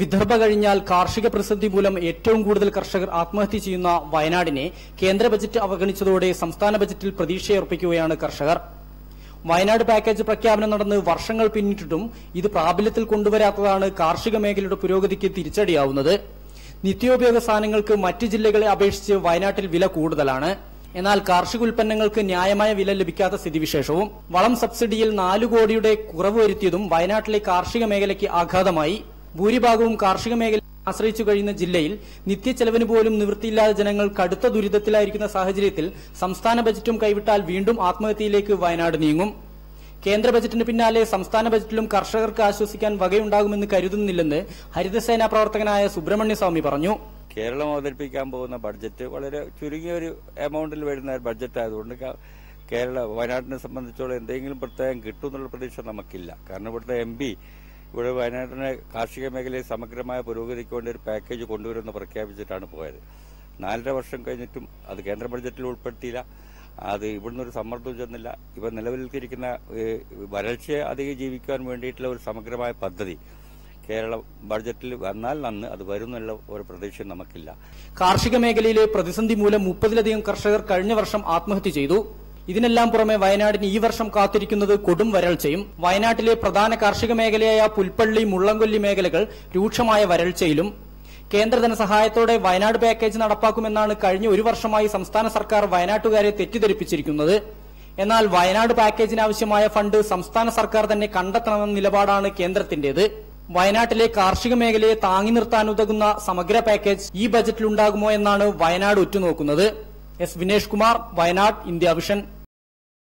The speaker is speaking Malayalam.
വിദർഭ കഴിഞ്ഞാൽ കാർഷിക പ്രതിസന്ധി മൂലം ഏറ്റവും കൂടുതൽ കർഷകർ ആത്മഹത്യ ചെയ്യുന്ന വയനാടിനെ കേന്ദ്ര ബജറ്റ് അവഗണിച്ചതോടെ സംസ്ഥാന ബജറ്റിൽ പ്രതീക്ഷയർപ്പിക്കുകയാണ് കർഷകർ. വയനാട് പാക്കേജ് പ്രഖ്യാപനം നടന്ന് വർഷങ്ങൾ പിന്നിട്ടിട്ടും ഇത് പ്രാബല്യത്തിൽ കൊണ്ടുവരാത്തതാണ് കാർഷിക മേഖലയുടെ പുരോഗതിക്ക് തിരിച്ചടിയാവുന്നത്. നിത്യോപയോഗ സാധനങ്ങൾക്ക് മറ്റ് ജില്ലകളെ അപേക്ഷിച്ച് വയനാട്ടിൽ വില കൂടുതലാണ്. എന്നാൽ കാർഷിക ഉൽപ്പന്നങ്ങൾക്ക് ന്യായമായ വില ലഭിക്കാത്ത സ്ഥിതിവിശേഷവും. വളം സബ്സിഡിയിൽ നാലു കോടിയുടെ കുറവ് വരുത്തിയതും വയനാട്ടിലെ കാർഷിക മേഖലയ്ക്ക് ആഘാതമായി. ഭൂരിഭാഗവും കാർഷിക മേഖല ആശ്രയിച്ചു കഴിയുന്ന ജില്ലയിൽ നിത്യച്ചെലവിന് പോലും നിവൃത്തിയില്ലാതെ ജനങ്ങൾ കടുത്ത ദുരിതത്തിലായിരിക്കുന്ന സാഹചര്യത്തിൽ സംസ്ഥാന ബജറ്റും കൈവിട്ടാൽ വീണ്ടും ആത്മഹത്യയിലേക്ക് വയനാട് നീങ്ങും. കേന്ദ്ര ബജറ്റിന് പിന്നാലെ സംസ്ഥാന ബജറ്റിലും കർഷകർക്ക് ആശ്വസിക്കാൻ വകയുണ്ടാകുമെന്ന് കരുതുന്നില്ലെന്ന് ഹരിതസേനാ പ്രവർത്തകനായ സുബ്രഹ്മണ്യസ്വാമി പറഞ്ഞു. കേരളം അവതരിപ്പിക്കാൻ പോകുന്ന ബഡ്ജറ്റ് വളരെ ചുരുങ്ങിയ ഒരു എമൗണ്ടിൽ വരുന്ന ബഡ്ജറ്റ് ആയതുകൊണ്ട് കേരള വയനാടിനെ സംബന്ധിച്ചോളം എന്തെങ്കിലും പ്രത്യേകം കിട്ടും എന്നുള്ള പ്രതീക്ഷ നമുക്കില്ല. കാരണം ഇവിടുത്തെ എം ഇവിടെ വയനാട്ടിനെ കാർഷിക മേഖലയിൽ സമഗ്രമായ പുരോഗതിക്ക് വേണ്ടി ഒരു പാക്കേജ് കൊണ്ടുവരുമെന്ന് പ്രഖ്യാപിച്ചിട്ടാണ് പോയത്. നാലര വർഷം കഴിഞ്ഞിട്ടും അത് കേന്ദ്ര ബഡ്ജറ്റിൽ ഉൾപ്പെടുത്തിയില്ല. അത് ഇവിടുന്ന് ഒരു സമ്മർദ്ദം ചെന്നില്ല. ഇവ നിലവിലിരിക്കുന്ന വരൾച്ചയെ അധികം ജീവിക്കാൻ വേണ്ടിയിട്ടുള്ള ഒരു സമഗ്രമായ പദ്ധതി കേരള ബഡ്ജറ്റിൽ വന്നാൽ നന്ന് അത് വരുമെന്നുള്ള ഒരു പ്രതീക്ഷ നമുക്കില്ല. കാർഷിക മേഖലയിലെ പ്രതിസന്ധി മൂലം മുപ്പതിലധികം കർഷകർ കഴിഞ്ഞ വർഷം ആത്മഹത്യ ചെയ്തു. ഇതിനെല്ലാം പുറമെ വയനാടിന് ഈ വർഷം കാത്തിരിക്കുന്നത് കൊടും വരൾച്ചയും വയനാട്ടിലെ പ്രധാന കാർഷിക മേഖലയായ പുൽപ്പള്ളി മുള്ളംകൊല്ലി മേഖലകൾ രൂക്ഷമായ വരൾച്ചയിലും കേന്ദ്ര ധനസഹായത്തോടെ വയനാട് പാക്കേജ് നടപ്പാക്കുമെന്നാണ് കഴിഞ്ഞ ഒരു വർഷമായി സംസ്ഥാന സർക്കാർ വയനാട്ടുകാരെ തെറ്റിദ്ധരിപ്പിച്ചിരിക്കുന്നത്. എന്നാൽ വയനാട് പാക്കേജിനാവശ്യമായ ഫണ്ട് സംസ്ഥാന സർക്കാർ തന്നെ കണ്ടെത്തണമെന്ന നിലപാടാണ് കേന്ദ്രത്തിന്റേത് വയനാട്ടിലെ കാർഷിക മേഖലയെ താങ്ങി നിർത്താനുതകുന്ന സമഗ്ര പാക്കേജ് ഈ ബജറ്റിലുണ്ടാകുമോ എന്നാണ് വയനാട് ഉറ്റുനോക്കുന്നത്. S Vinesh Kumar Wayanad India vision.